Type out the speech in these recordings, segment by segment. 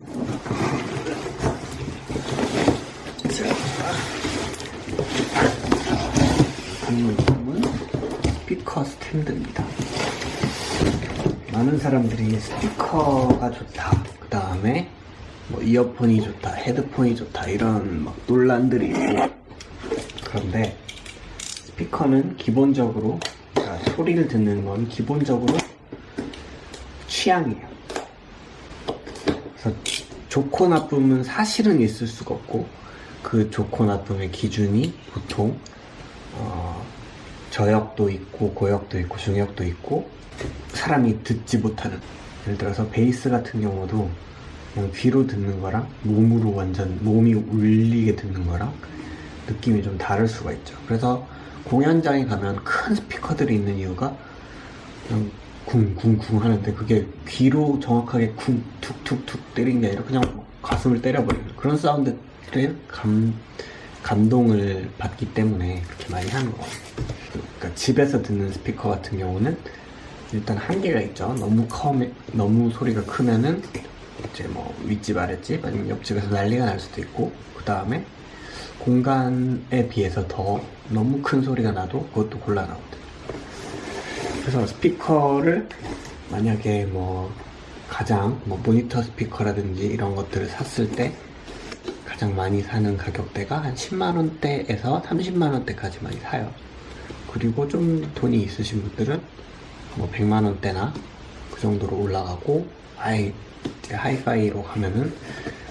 이 제품은 스피커 스탠드입니다. 많은 사람들이 스피커가 좋다. 그 다음에 뭐 이어폰이 좋다, 헤드폰이 좋다 이런 막 논란들이 있고 그런데 스피커는 기본적으로 그러니까 소리를 듣는 건 기본적으로 취향이에요. 그래서 좋고 나쁨은 사실은 있을 수가 없고 그 좋고 나쁨의 기준이 보통 어, 저역도 있고 고역도 있고 중역도 있고 사람이 듣지 못하는 예를 들어서 베이스 같은 경우도 그냥 귀로 듣는 거랑 몸으로 완전 몸이 울리게 듣는 거랑 느낌이 좀 다를 수가 있죠. 그래서 공연장에 가면 큰 스피커들이 있는 이유가 그냥 쿵쿵쿵 하는데 그게 귀로 정확하게 쿵 툭툭툭 때리는 게 아니라 그냥 뭐 가슴을 때려버리는 그런 사운드를 감, 감동을 받기 때문에 그렇게 많이 하는 거. 그러니까 집에서 듣는 스피커 같은 경우는 일단 한계가 있죠. 너무 커면 너무 소리가 크면은 이제 뭐 윗집 아랫집 아니면 옆집에서 난리가 날 수도 있고 그 다음에 공간에 비해서 더 너무 큰 소리가 나도 그것도 곤란하거든요. 그래서 스피커를 만약에 뭐 가장 뭐 모니터 스피커라든지 이런 것들을 샀을 때 가장 많이 사는 가격대가 한 10만 원대에서 30만 원대까지 많이 사요. 그리고 좀 돈이 있으신 분들은 뭐 100만 원대나 그 정도로 올라가고 아예 하이파이로 가면은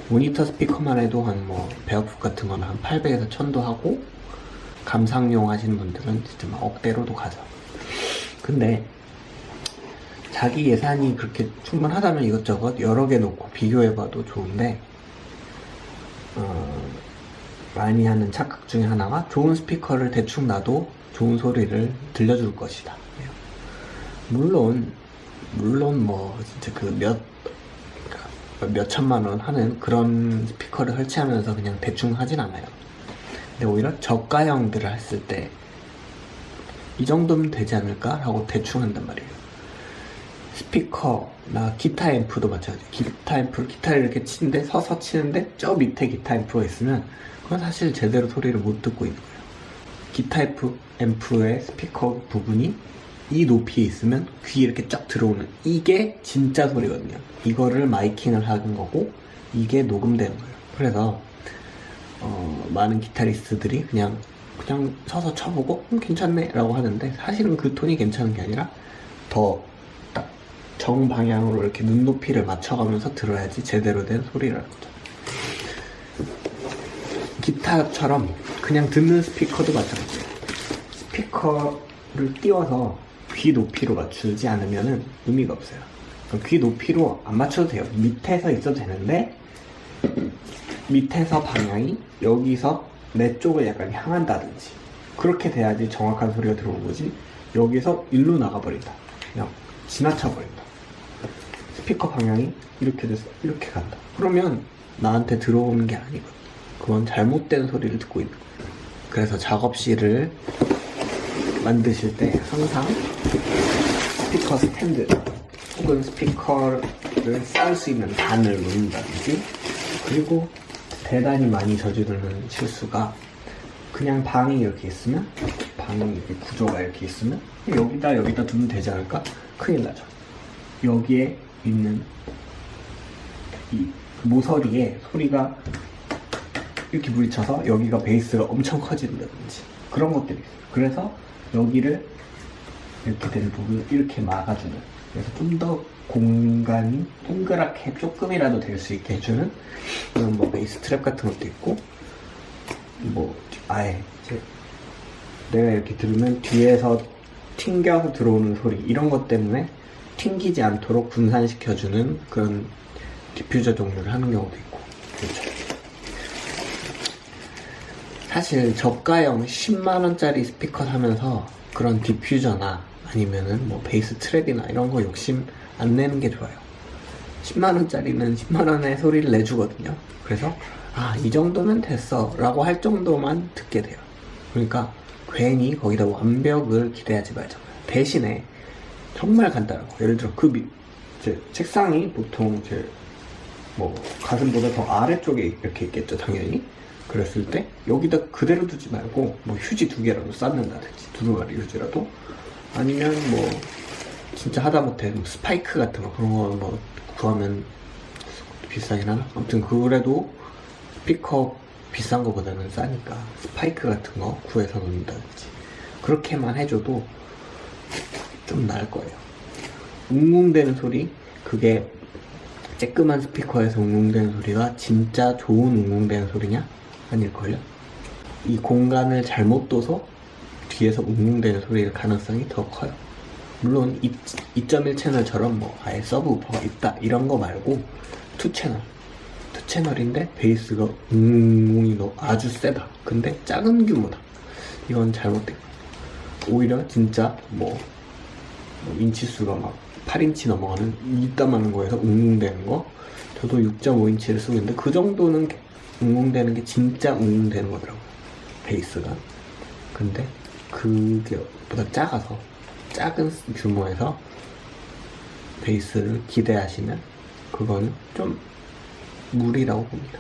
모니터 스피커만 해도 한 뭐 베어풋 같은 거는 한 800에서 1000도 하고 감상용 하시는 분들은 진짜 막 억대로도 가죠. 근데 자기 예산이 그렇게 충분하다면 이것저것 여러 개 놓고 비교해봐도 좋은데 어, 많이 하는 착각 중에 하나가 좋은 스피커를 대충 놔도 좋은 소리를 들려줄 것이다. 물론 물론 뭐 진짜 그몇 몇 천만 원 하는 그런 스피커를 설치하면서 그냥 대충 하진 않아요. 근데 오히려 저가형들을 했을 때 이 정도면 되지 않을까 라고 대충 한단 말이에요. 스피커나 기타 앰프도 마찬가지예요. 기타 앰프를 기타를 이렇게 치는데 서서 치는데 저 밑에 기타 앰프가 있으면 그건 사실 제대로 소리를 못 듣고 있는 거예요. 기타 앰프, 앰프의 스피커 부분이 이 높이에 있으면 귀에 이렇게 쫙 들어오는 이게 진짜 소리거든요. 이거를 마이킹을 하는 거고 이게 녹음되는 거예요. 그래서 어, 많은 기타리스트들이 그냥 그냥 서서 쳐보고 음, 괜찮네 라고 하는데 사실은 그 톤이 괜찮은 게 아니라 더 딱 정방향으로 이렇게 눈높이를 맞춰가면서 들어야지 제대로 된 소리를 하는 거죠. 기타처럼 그냥 듣는 스피커도 마찬가지예요. 스피커를 띄워서 귀 높이로 맞추지 않으면 의미가 없어요. 귀 높이로 안 맞춰도 돼요. 밑에서 있어도 되는데 밑에서 방향이 여기서 내 쪽을 약간 향한다든지 그렇게 돼야지 정확한 소리가 들어오는 거지 여기서 일로 나가버린다. 그냥 지나쳐버린다. 스피커 방향이 이렇게 돼서 이렇게 간다. 그러면 나한테 들어오는 게 아니거든. 그건 잘못된 소리를 듣고 있는 거예요. 그래서 작업실을 만드실 때 항상 스피커 스탠드 혹은 스피커를 쌓을 수 있는 단을 놓는다든지 그리고 대단히 많이 저지르는 실수가 그냥 방이 이렇게 있으면 방이 이렇게 구조가 이렇게 있으면 여기다 여기다 두면 되지 않을까? 큰일 나죠. 여기에 있는 이 모서리에 소리가 이렇게 부딪혀서 여기가 베이스가 엄청 커진다든지 그런 것들이 있어요. 그래서 여기를 이렇게 된 부분을 이렇게 막아주는 그래서 좀더 공간이 동그랗게 조금이라도 될 수 있게 해주는 이런 뭐 베이스 트랩 같은 것도 있고 뭐 아예 이제 내가 이렇게 들으면 뒤에서 튕겨서 들어오는 소리 이런 것 때문에 튕기지 않도록 분산시켜주는 그런 디퓨저 종류를 하는 경우도 있고 그렇죠. 사실 저가형 10만원짜리 스피커 사면서 그런 디퓨저나 아니면은 뭐 베이스 트랩이나 이런 거 욕심 안 내는 게 좋아요. 10만원짜리는 10만원의 소리를 내주거든요. 그래서, 아, 이 정도면 됐어. 라고 할 정도만 듣게 돼요. 그러니까, 괜히 거기다 완벽을 기대하지 말자고요. 대신에, 정말 간단하고, 예를 들어 그 밑, 제 책상이 보통 제 뭐 가슴보다 더 아래쪽에 이렇게 있겠죠 당연히 그랬을 때 여기다 그대로 두지 말고 뭐 휴지 두 개라도 쌓는다든지 두루마리 휴지라도 아니면 뭐 진짜 하다못해 뭐 스파이크 같은 거 그런 거 뭐 구하면 비싸긴 하나 아무튼 그래도 스피커 비싼 거보다는 싸니까 스파이크 같은 거 구해서 놓는다든지 그렇게만 해줘도 좀 나을 거예요 웅웅대는 소리 그게 쬐끄만 스피커에서 웅웅대는 소리가 진짜 좋은 웅웅대는 소리냐? 아닐걸요? 이 공간을 잘못 둬서 뒤에서 웅웅대는 소리일 가능성이 더 커요. 물론 2.1 채널처럼 뭐 아예 서브우퍼가 있다 이런 거 말고 2 채널. 2 채널인데 베이스가 웅웅이 너 아주 세다. 근데 작은 규모다. 이건 잘못된 거예요 오히려 진짜 뭐, 뭐 인치수가 막 8인치 넘어가는 이따만한 거에서 웅웅대는 거? 저도 6.5인치를 쓰고 있는데 그 정도는 웅웅대는 게 진짜 웅웅대는 거더라고요. 베이스가. 근데 그게 보다 작아서 작은 규모에서 베이스를 기대하시면 그거는 좀 무리라고 봅니다